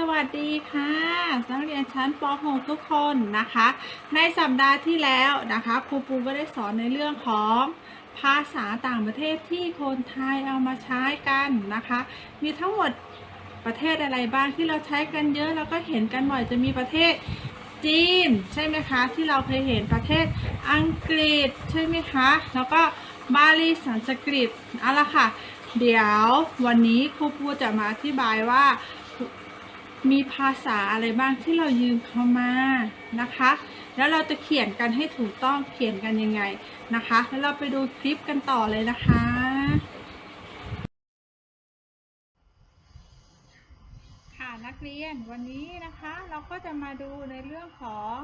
สวัสดีค่ะนักเรียนชั้นป .6 ทุกคนนะคะ ในสัปดาห์ที่แล้วนะคะครูปูก็ได้สอนในเรื่องของภาษาต่างประเทศที่คนไทยเอามาใช้กันนะคะ มีทั้งหมดประเทศอะไรบ้างที่เราใช้กันเยอะแล้วก็เห็นกันบ่อยจะมีประเทศจีนใช่ไหมคะ ที่เราเคยเห็นประเทศอังกฤษใช่ไหมคะ แล้วก็บาลีสันสกฤตเอาละค่ะ เดี๋ยววันนี้ครูปูจะมาอธิบายว่า มีภาษาอะไรบ้างที่เรายืมเขามานะคะ แล้วเราจะเขียนกันให้ถูกต้องเขียนกันยังไงนะคะ แล้วเราไปดูคลิปกันต่อเลยนะคะ ค่ะนักเรียนวันนี้นะคะเราก็จะมาดูในเรื่องของ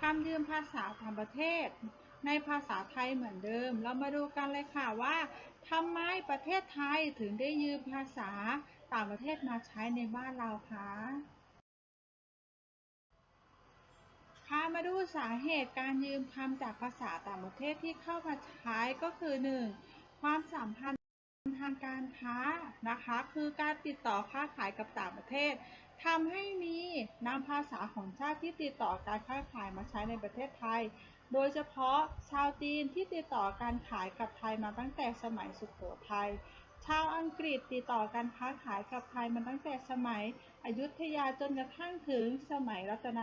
คำยืมภาษาต่างประเทศ ในภาษาไทยเหมือนเดิม เรามาดูกันเลยค่ะว่าทำไมประเทศไทยถึงได้ยืมภาษา ต่างประเทศมาใช้ในบ้านเราคะพามาดูสาเหตุการยืมคำจากภาษาต่างประเทศที่เข้ามาใช้ก็คือ 1. ความสัมพันธ์ทางการค้านะคะ คือการติดต่อค้าขายกับต่างประเทศทำให้มีนำภาษาของชาติที่ติดต่อการค้าขายมาใช้ในประเทศไทย โดยเฉพาะชาวจีนที่ติดต่อการขายกับไทยมาตั้งแต่สมัยสุโขทัย ชาวอังกฤษติดต่อการค้าขายกับไทยมาตั้งแต่สมัยอยุธยาจนกระทั่งถึงสมัยรัตน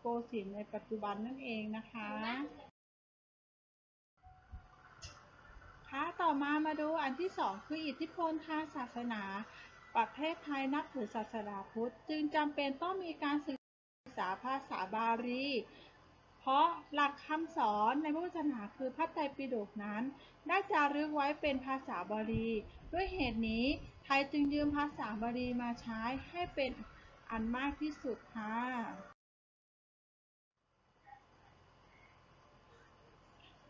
โกสินทร์ในปัจจุบันนั่นเองนะคะค่ะต่อมามาดูอันที่สองคืออิทธิพลทางศาสนา ประเทศไทยนับถือศาสนาพุทธ จึงจำเป็นต้องมีการศึกษาภาษาบาลี ราะหลักคำสอนในพระพุทธศาสนาคือพระไตรปิฎกนั้น ได้จารึกไว้เป็นภาษาบาลี ด้วยเหตุนี้ไทยจึงยืมภาษาบาลีมาใช้ให้เป็นอันมากที่สุดค่ะ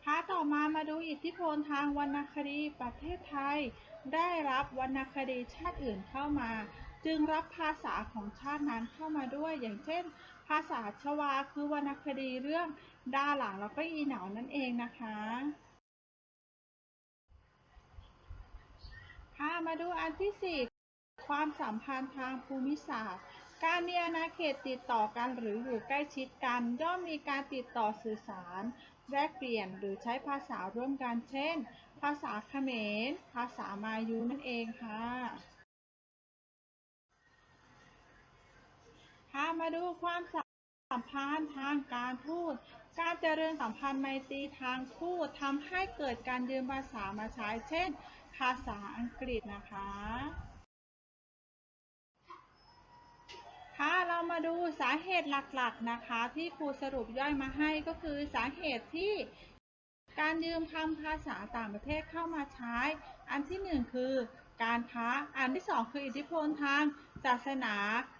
ค่ะต่อมามาดูอิทธิพลทางวรรณคดีประเทศไทย ได้รับวรรณคดีชาติอื่นเข้ามา จึงรับภาษาของชาตินั้นเข้ามาด้วย อย่างเช่น ภาษาชวาคือวรรณคดีเรื่องดาหลังแล้วก็อีเหนานั่นเองนะคะค่ะมาดูอันที่สี่ความสัมพันธ์ทางภูมิศาสตร์ การมีอาณาเขตติดต่อกันหรืออยู่ใกล้ชิดกัน ย่อมมีการติดต่อสื่อสาร แลกเปลี่ยนหรือใช้ภาษาร่วมกันเช่น ภาษาเขมร ภาษามายูนั่นเองค่ะพา มาดูความสัมพันธ์ทางการทูตการเจริญสัมพันธ์ไมตรีทางทูตทำให้เกิดการยืมภาษามาใช้ เช่น ภาษาอังกฤษนะคะค่ะเรามาดูสาเหตุหลักๆนะคะ ที่ครูสรุปย่อยมาให้ก็คือสาเหตุที่การยืมคำภาษาต่างประเทศเข้ามาใช้ อันที่หนึ่งคือ การค้า อันที่สองคืออิทธิพลทางศาสนา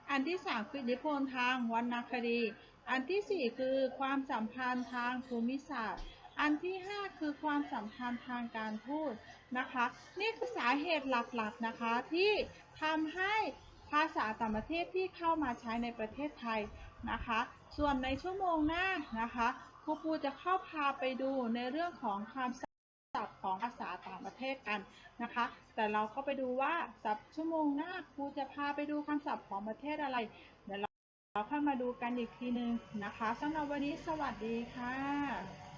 อันที่สามคืออิทธิพลทางวรรณคดี อันที่สี่คือความสัมพันธ์ทางภูมิศาสตร์ อันที่ห้าคือความสัมพันธ์ทางการทูตนะคะ นี่คือสาเหตุหลักๆนะคะที่ทำให้ภาษาต่างประเทศที่เข้ามาใช้ในประเทศไทยนะคะ ส่วนในชั่วโมงหน้านะคะครูปูจะเข้าพาไปดูในเรื่องของคำ ศัพท์ของภาษาต่างประเทศกันนะคะ แต่เราก็ไปดูว่าศัพท์ชั่วโมงหน้าครูจะพาไปดูคำศัพท์ของประเทศอะไร เดี๋ยวเราเราค่อยมาดูกันอีกทีนึงนะคะสำหรับวันนี้สวัสดีค่ะ